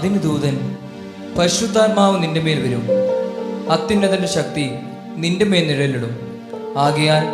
അതിന് ദൂതൻ പരിശുദ്ധാത്മാവ് നിന്റെ മേൽ വരും. അത്യുന്നതന്റെ ശക്തി നിന്റെ മേൽ നിഴലിടും. ആകയാൽ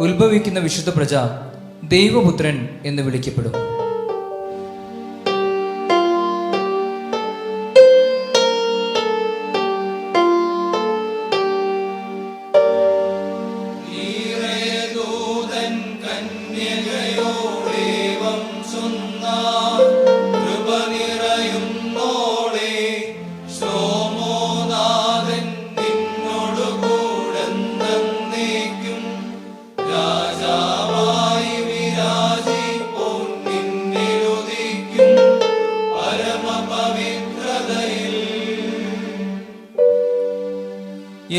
ഉത്ഭവിക്കുന്ന വിശുദ്ധ പ്രജ ദൈവപുത്രൻ എന്ന് വിളിക്കപ്പെടും.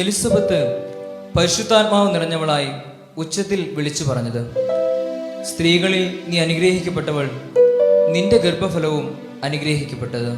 എലിസബത്ത് പരിശുദ്ധാത്മാവ് നിറഞ്ഞവളായി ഉച്ചത്തിൽ വിളിച്ചു പറഞ്ഞത് സ്ത്രീകളിൽ നീ അനുഗ്രഹിക്കപ്പെട്ടവൾ നിന്റെ ഗർഭഫലവും അനുഗ്രഹിക്കപ്പെട്ടത്.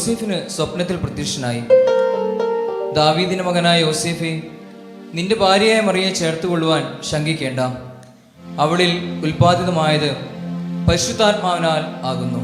യോസേഫിന് സ്വപ്നത്തിൽ പ്രത്യക്ഷനായി. ദാവീദിന്റെ മകനായ യോസേഫെ നിന്റെ ഭാര്യയായ മറിയെ ചേർത്തുകൊള്ളുവാൻ ശങ്കിക്കേണ്ട. അവളിൽ ഉൽപാദിതമായത് പരിശുദ്ധാത്മാവിനാൽ ആകുന്നു.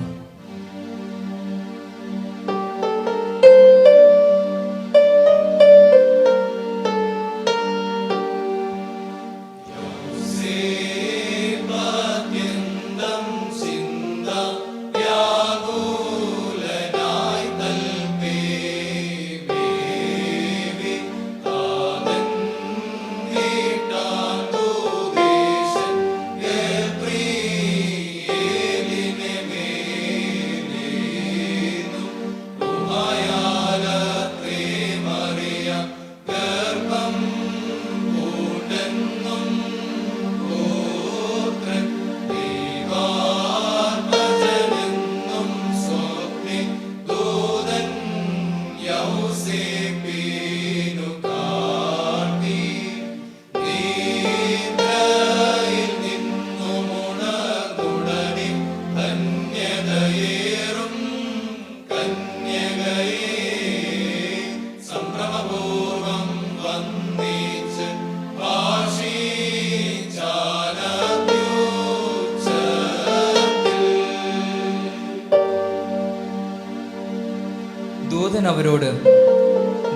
അവരോട്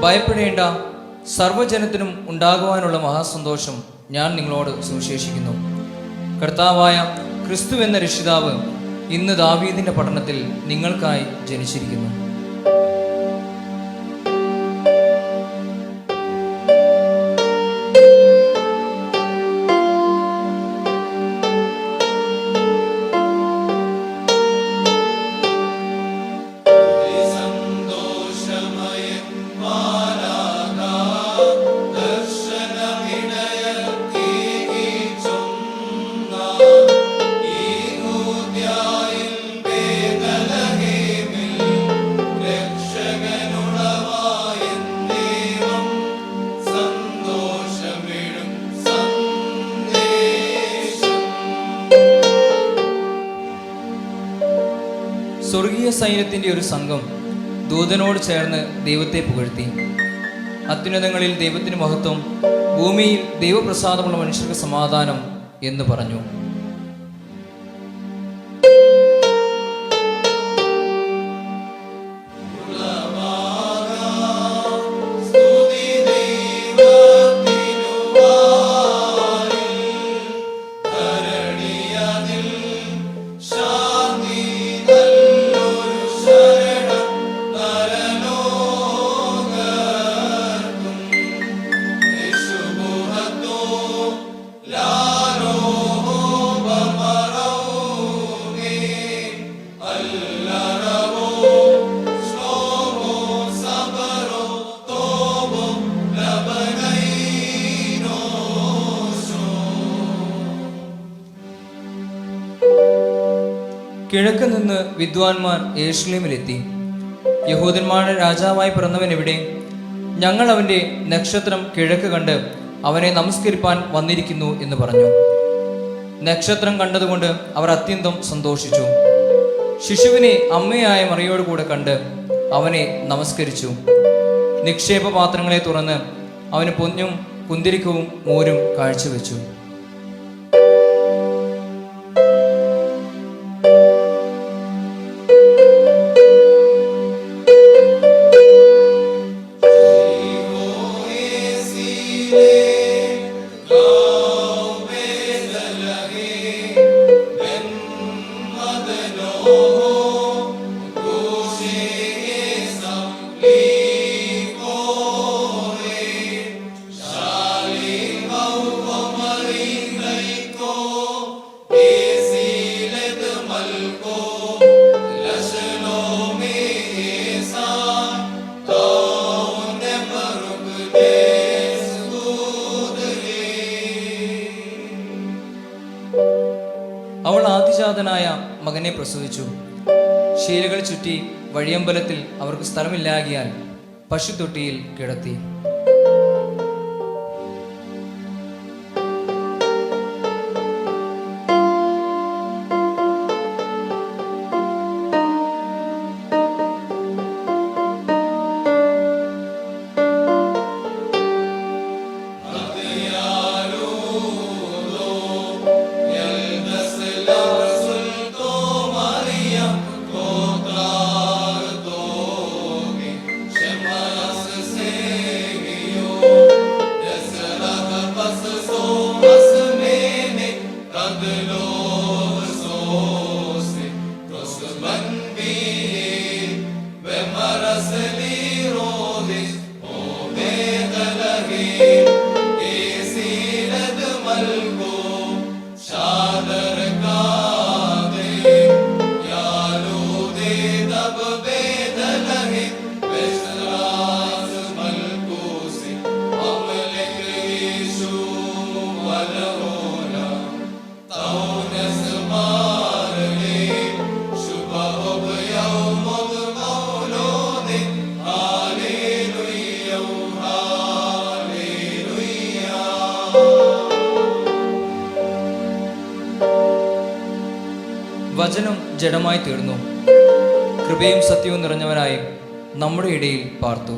ഭയപ്പെടേണ്ട. സർവജനത്തിനും ഉണ്ടാകുവാനുള്ള മഹാസന്തോഷം ഞാൻ നിങ്ങളോട് സുവിശേഷിക്കുന്നു. കർത്താവായ ക്രിസ്തു എന്ന രക്ഷിതാവ് ഇന്ന് ദാവീദിന്റെ പഠനത്തിൽ നിങ്ങൾക്കായി ജനിച്ചിരിക്കുന്നു. സ്വർഗീയ സൈന്യത്തിന്റെ ഒരു സംഘം ദൂതനോട് ചേർന്ന് ദൈവത്തെ പുകഴ്ത്തി. അത്യുന്നതങ്ങളിൽ ദൈവത്തിന് മഹത്വം ഭൂമിയിൽ ദൈവപ്രസാദമുള്ള മനുഷ്യർക്ക് സമാധാനം എന്ന് പറഞ്ഞു. കിഴക്ക് നിന്ന് വിദ്വാൻമാർ യേശുലേമിലെത്തി. യഹൂദന്മാരുടെ രാജാവായി പിറന്നവൻ എവിടെ? ഞങ്ങൾ അവന്റെ നക്ഷത്രം കിഴക്ക് കണ്ട് അവനെ നമസ്കരിപ്പാൻ വന്നിരിക്കുന്നു എന്ന് പറഞ്ഞു. നക്ഷത്രം കണ്ടതുകൊണ്ട് അവർ അത്യന്തം സന്തോഷിച്ചു. ശിശുവിനെ അമ്മയായ മറിയോട് കൂടെ കണ്ട് അവനെ നമസ്കരിച്ചു. നിക്ഷേപ പാത്രങ്ങളെ തുറന്ന് അവന് പൊന്നും കുന്തിരിക്കവും മോരും കാഴ്ചവെച്ചു. ആദിജാതനായ മകനെ പ്രസവിച്ചു. ശീലകൾ ചുറ്റി വഴിയമ്പലത്തിൽ അവർക്ക് സ്ഥലമില്ലാകിയാൽ പശുത്തൊട്ടിയിൽ കിടത്തി. വചനം ജഡമായി തീർന്നു കൃപയും സത്യവും നിറഞ്ഞവനായി നമ്മുടെ ഇടയിൽ പാർത്തു.